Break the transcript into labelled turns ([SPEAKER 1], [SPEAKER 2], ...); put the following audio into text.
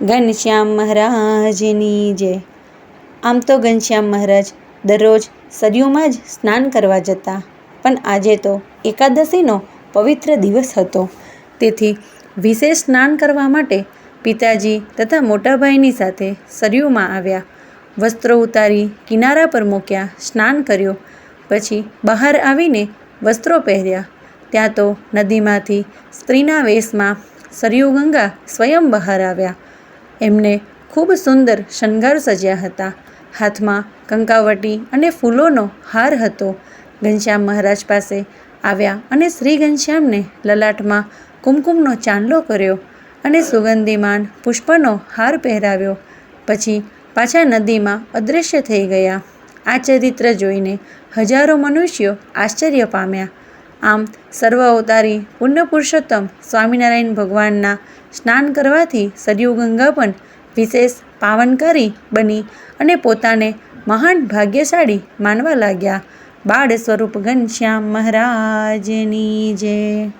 [SPEAKER 1] ઘનશ્યામ મહારાજની જય. આમ તો ઘનશ્યામ મહારાજ દરરોજ સરયુમાં જ સ્નાન કરવા જતા, પણ આજે તો એકાદશીનો પવિત્ર દિવસ હતો. તેથી વિશેષ સ્નાન કરવા માટે પિતાજી તથા મોટાભાઈની સાથે સરયુમાં આવ્યા. વસ્ત્રો ઉતારી કિનારા પર મૂક્યા, સ્નાન કર્યું. પછી બહાર આવીને વસ્ત્રો પહેર્યા. ત્યાં તો નદીમાંથી સ્ત્રીના વેશમાં સરયુ ગંગા સ્વયં બહાર આવ્યા. એમને ખૂબ સુંદર શણગાર સજ્યા હતા. હાથમાં કંકાવટી અને ફૂલોનો હાર હતો. ઘનશ્યામ મહારાજ પાસે આવ્યા અને શ્રી ઘનશ્યામને લલાટમાં કુમકુમનો ચાંદલો કર્યો અને સુગંધીમાન પુષ્પનો હાર પહેરાવ્યો. પછી પાછા નદીમાં અદૃશ્ય થઈ ગયા. આ ચરિત્ર જોઈને હજારો મનુષ્યો આશ્ચર્ય પામ્યા. આમ સર્વ અવતારી પુણ્ય પુરુષોત્તમ સ્વામિનારાયણ ભગવાનના સ્નાન કરવાથી સરયુ ગંગા પણ વિશેષ પાવનકારી બની અને પોતાને મહાન ભાગ્યશાળી માનવા લાગ્યા. બાળ સ્વરૂપ ઘનશ્યામ મહારાજની જય.